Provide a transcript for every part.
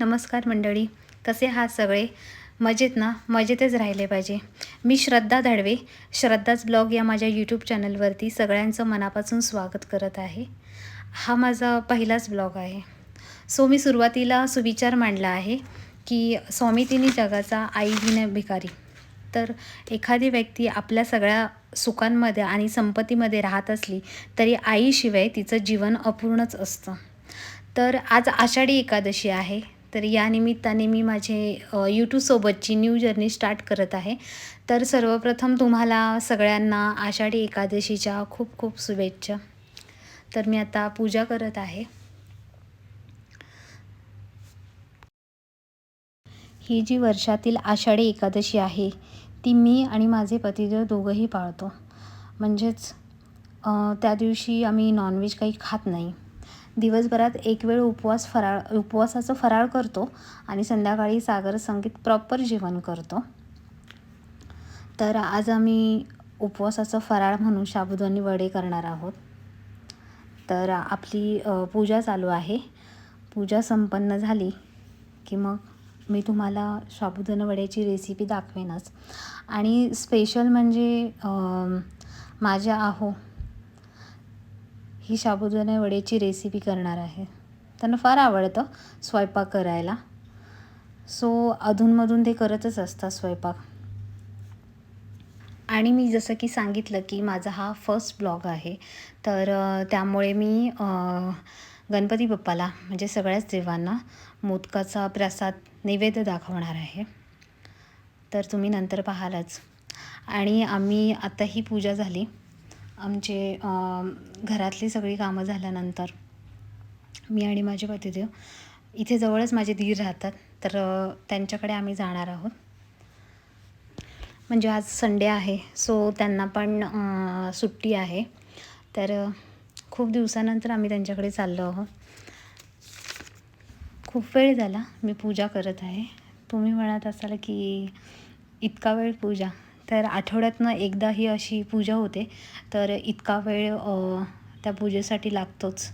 नमस्कार मंडळी कसे आहात सगळे? मजेत ना? मजेतच राहिले पाहिजे. मी श्रद्धा धडवे श्रद्धाच ब्लॉग या माझ्या यूट्यूब चॅनलवरती सगळ्यांचं मनापासून स्वागत करत आहे. हा माझा पहिलाच ब्लॉग आहे. सो मी सुरुवातीला सुविचार मांडला आहे की स्वामी तिन्ही जगाचा आई विना भिकारी. तर एखादी व्यक्ती आपल्या सगळ्या सुखांमध्ये आणि संपत्तीमध्ये राहत असली तरी आईशिवाय तिचं जीवन अपूर्णच असतं. तर आज आषाढी एकादशी आहे. तर या निमित्ताने मी माझे यूट्यूबसोबतची न्यू जर्नी स्टार्ट करत आहे. तर सर्वप्रथम तुम्हाला सगळ्यांना आषाढी एकादशीच्या खूप खूप शुभेच्छा. तर मी आता पूजा करत आहे. ही जी वर्षातील आषाढी एकादशी आहे ती मी आणि माझे पतिदेव दोघंही पाळतो. म्हणजेच त्या दिवशी आम्ही नॉनव्हेज काही खात नाही. दिवसभरात एक वेळ उपवास फराळ उपवासाचं फराळ करतो आणि संध्याकाळी सागर संगीत प्रॉपर जेवण करतो. तर आज आम्ही उपवासाचं फराळ म्हणून शाबुदानी वडे करणार आहोत. तर आपली पूजा चालू आहे. पूजा संपन्न झाली की मग मी तुम्हाला साबुदाणा वड्याची रेसिपी दाखवेनच. आणि स्पेशल म्हणजे माझ्या आहो ही साबुदाणा वड्याची रेसिपी करणार आहे. त्यांना फार आवडतं स्वयंपाक करायला. सो अधूनमधून ते करतच असतात स्वयंपाक. आणि मी जसं की सांगितलं की माझा हा फर्स्ट ब्लॉग आहे. तर त्यामुळे मी गणपती बाप्पाला म्हणजे सगळ्याच देवांना मोदकाचा प्रसाद नैवेद्य दाखवणार आहे. तर तुम्ही नंतर पाहालच. आणि आम्ही आता ही पूजा झाली. आमचे घरातली सगळी कामं झाल्यानंतर मी आणि माझे पतिदेव इथे जवळच माझे धीर राहतात तर त्यांच्याकडे आम्ही जाणार आहोत. म्हणजे आज संडे आहे सो त्यांना पण सुट्टी आहे. तर खूप दिवसानंतर आम्ही त्यांच्याकडे चाललो आहोत. खूप वेळ झाला मी पूजा करत आहे. तुम्ही म्हणत असाल की इतका वेळ पूजा. तर आठवड्यातनं एकदा ही अशी पूजा होते. तर इतका वेळ त्या पूजेसाठी लागतोच.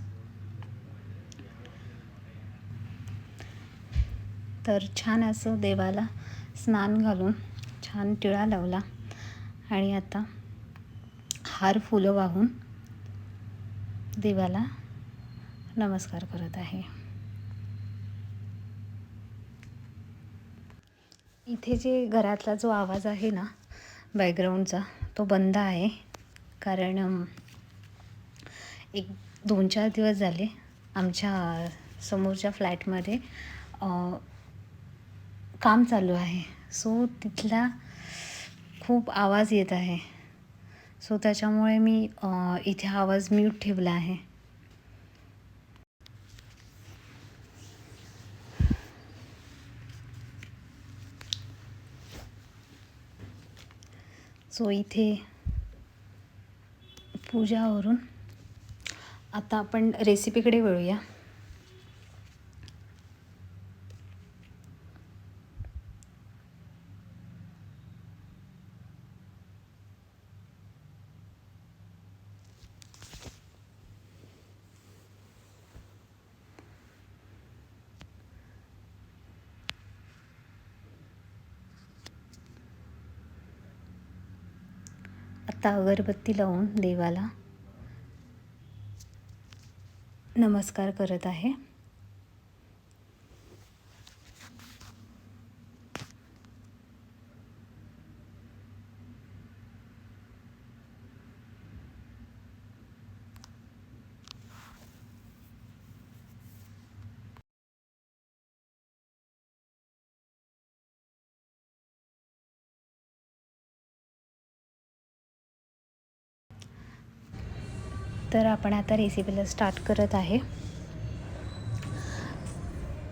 तर छान असं देवाला स्नान घालून छान टिळा लावला. आणि आता हार फुलं वाहून देवाला नमस्कार करत आहे. इथे जे घरातला जो आवाज आहे ना बॅकग्राऊंडचा तो बंद आहे. कारण एक दोन चार दिवस झाले आमच्या समोरच्या फ्लॅटमध्ये काम चालू आहे. सो तिथला खूप आवाज येत आहे. सो त्याच्यामुळे मी इथे आवाज म्यूट ठेवला आहे. सो इथे पूजावरून आता आपण रेसिपीकडे वळूया. आता अगरबत्ती लावून देवाला नमस्कार करत आहे. तर आपण आता रेसिपीला स्टार्ट करत आहे.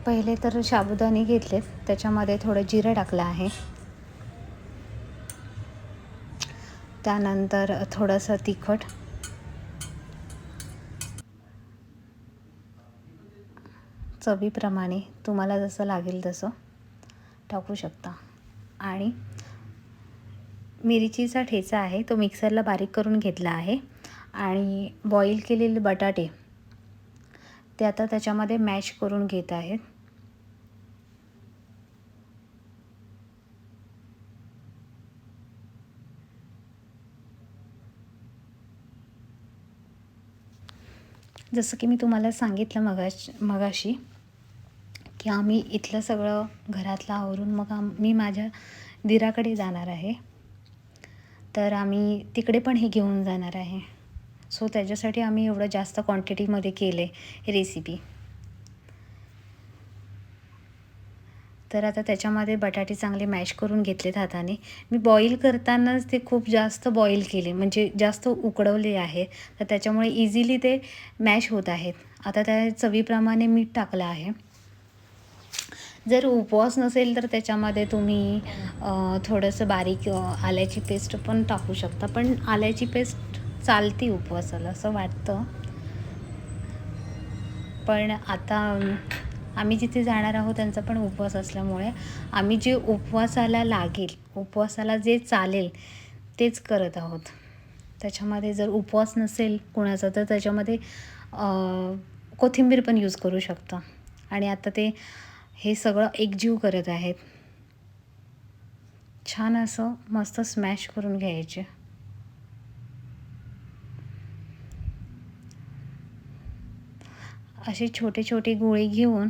पहिले तर साबुदाणे घेतलेत. त्याच्यामध्ये थोडं जिरं टाकलं आहे. त्यानंतर थोडंसं तिखट. चवीप्रमाणे तुम्हाला जसं लागेल तसं टाकू शकता. आणि मिरचीचा ठेचा आहे तो मिक्सरला बारीक करून घेतला आहे. आणि बॉईल केलेले बटाटे ते आता त्याच्यामध्ये मॅश करून घेत आहेत. जसं की मी तुम्हाला सांगितलं मगाश मगाशी की आम्ही इथलं सगळं घरातलं आवरून मग मी माझ्या दिराकडे जाणार आहे. तर आम्ही तिकडे पण हे घेऊन जाणार आहे. सो त्याच्यासाठी आम्ही एवढं जास्त क्वांटिटीमध्ये केलं आहे रेसिपी तर आता त्याच्यामध्ये बटाटे चांगले मॅश करून घेतलेत हाताने. मी बॉईल करतानाच ते खूप जास्त बॉईल केले म्हणजे जास्त उकडवले आहे. तर त्याच्यामुळे इझिली ते मॅश होत आहेत. आता त्या चवीप्रमाणे मीठ टाकलं आहे. जर उपवास नसेल तर त्याच्यामध्ये तुम्ही थोडंसं बारीक आल्याची पेस्ट पण टाकू शकता. पण आल्याची पेस्ट चालते उपवासाला असं वाटतं. पण आता आम्ही जिथे जाणार आहोत त्यांचा पण उपवास असल्यामुळे आम्ही जे उपवासाला लागेल उपवासाला जे चालेल तेच करत आहोत. त्याच्यामध्ये जर उपवास नसेल कुणाचा तर त्याच्यामध्ये कोथिंबीर पण यूज करू शकता. आणि आता ते हे सगळं एकजीव करत आहेत. छान असं मस्त स्मॅश करून घ्यायचे. असे छोटे छोटे गोळे घेऊन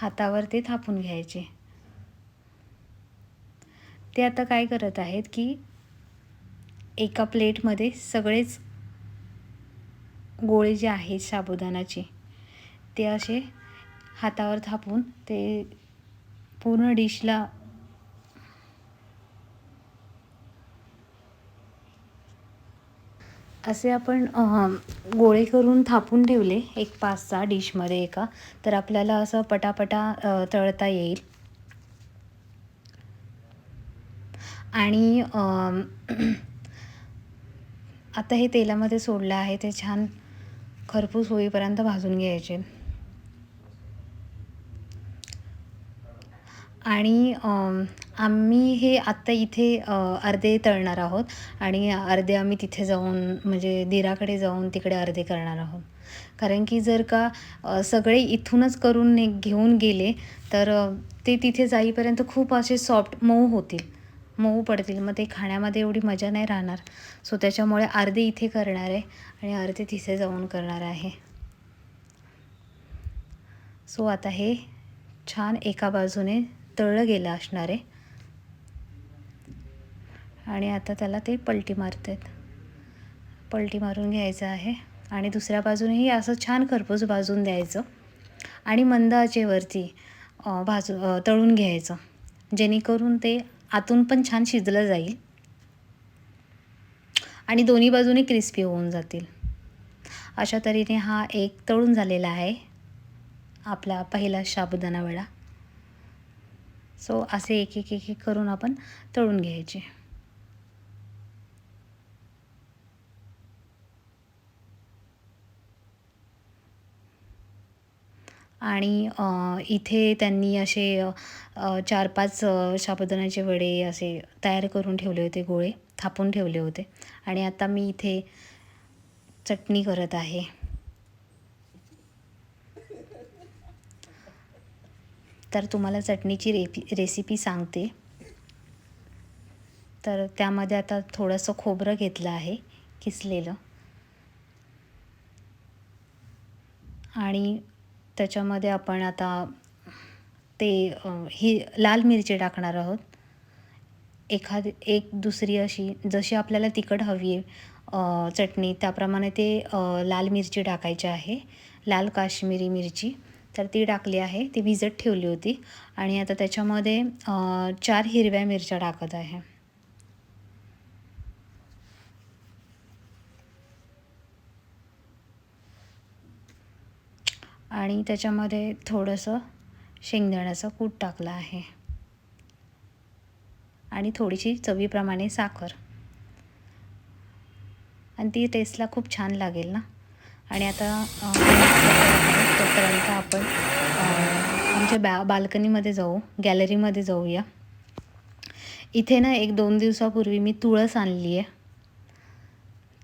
हातावर ते थापून घ्यायचे. ते आता काय करत आहेत की एका प्लेटमध्ये सगळेच गोळे जे आहेत साबुदाणाचे ते असे हातावर थापून ते पूर्ण डिशला असे आपण गोळे करून थापून ठेवले एक पाच सहा डिशमध्ये एका तर आपल्याला असं पटापटा तळता येईल. आणि आता हे तेलामध्ये सोडलं आहे ते छान खरपूस होईपर्यंत भाजून घ्यायचे. आणि आम्ही हे आत्ता इथे अर्धे तळणार आहोत आणि अर्धे आम्ही तिथे जाऊन म्हणजे दिराकडे जाऊन तिकडे अर्धे करणार आहोत. कारण की जर का सगळे इथूनच करून ने घेऊन गेले तर ते तिथे जाईपर्यंत खूप असे सॉफ्ट मऊ होतील. मऊ पडतील. मग ते खाण्यामध्ये एवढी मजा नाही राहणार. सो त्याच्यामुळे अर्धे इथे करणार आहे आणि अर्धे तिथे जाऊन करणार आहे. सो आता हे छान एका बाजूने तळलं गेलं असणार. आहे आणि आता त्याला ते पलटी मारतात पलटी मारून घ्यायचं आहे. आणि दुसऱ्या बाजूनेही असं छान खरपूस भाजून द्यायचं. आणि मंद आचेवरती भाजू तळून घ्यायचं. जेणेकरून ते आतून पण छान शिजलं जाईल. आणि दोन्ही बाजूने क्रिस्पी होऊन जातील. अशा तऱ्हेने हा एक तळून झालेला आहे. आपला पहिला साबुदाणा वडा. सो असे एक एक एक एक करून आपण तळून घ्यायचे. आणि इथे त्यांनी असे चार पाच अ, वडे असे तयार करून ठेवले होते गोळे थापून ठेवले होते. आणि आता मी इथे चटणी करत आहे. तर तुम्हाला चटणीची रेपी रेसिपी सांगते. तर त्यामध्ये आता थोडंसं खोबरं घेतलं आहे किसलेलं. आणि त्याच्यामध्ये आपण आता ते ही लाल मिरची टाकणार आहोत. एखादी एक दुसरी अशी जशी आपल्याला तिखट हवी आहे चटणी त्याप्रमाणे ते लाल मिरची टाकायची आहे. लाल काश्मीरी मिरची. तर ती टाकली आहे. ती भिजत ठेवली होती. आणि आता त्याच्यामध्ये चार हिरव्या मिरच्या टाकत आहे. आणि त्याच्यामध्ये थोडंसं शेंगदाण्याचं कूट टाकलं आहे. आणि थोडीशी चवीप्रमाणे साखर. आणि ती टेस्टला खूप छान लागेल ना? आणि आता तोपर्यंत आपण आमच्या बॅ बाल्कनीमध्ये जाऊ गॅलरीमध्ये जाऊया. इथे ना एक दोन दिवसापूर्वी मी तुळस आणली आहे.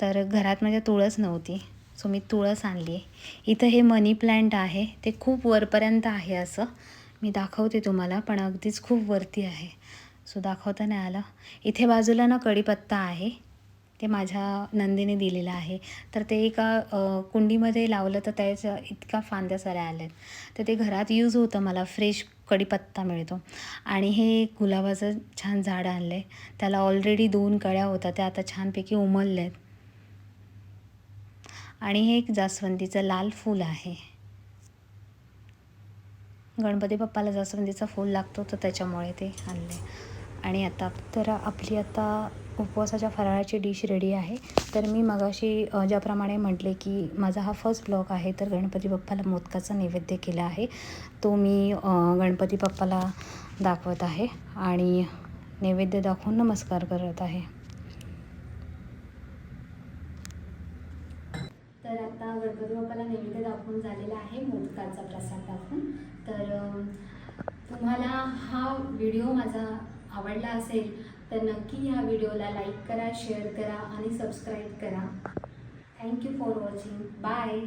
तर घरात माझ्या तुळस नव्हती सो मी तुळस आणली आहे. इथं हे मनी प्लॅन्ट आहे ते खूप वरपर्यंत आहे असं. मी दाखवते तुम्हाला पण अगदीच खूप वरती आहे. सो दाखवता नाही आलं. इथे बाजूला ना कढीपत्ता आहे. ते माझ्या नंदीने दिलेलं आहे. तर ते एका कुंडीमध्ये लावलं तर त्याच्या इतका फांद्या साऱ्या आल्या आहेत तर ते घरात यूज होतं मला. फ्रेश कढीपत्ता मिळतो. आणि हे गुलाबाचं छान झाड आणलं आहे त्याला ऑलरेडी दोन कळ्या होत्या. त्या आता छानपैकी उमलल्या आहेत आणि हे एक जास्वंदीचं लाल फूल आहे. गणपती बाप्पाला जास्वंदीचा फूल लागतो तर त्याच्यामुळे ते आणले आणि आता तर आपली आता उपवासाच्या फराळाची डिश रेडी आहे. तर मी मगाशी ज्याप्रमाणे म्हटले की माझा हा फर्स्ट ब्लॉग आहे तर गणपती बाप्पाला मोदकाचा नैवेद्य केला आहे. तो मी गणपती बाप्पाला दाखवत आहे आणि नैवेद्य दाखवून नमस्कार करत आहे. तर आता गणपती बाप्पाला नैवेद्य दाखवून झालेला आहे मोदकाचा प्रसाद दाखवून. तर तुम्हाला हा व्हिडिओ माझा आवडला असेल तर नक्की ह्या व्हिडिओला लाईक करा शेअर करा आणि सबस्क्राईब करा. Thank you for watching bye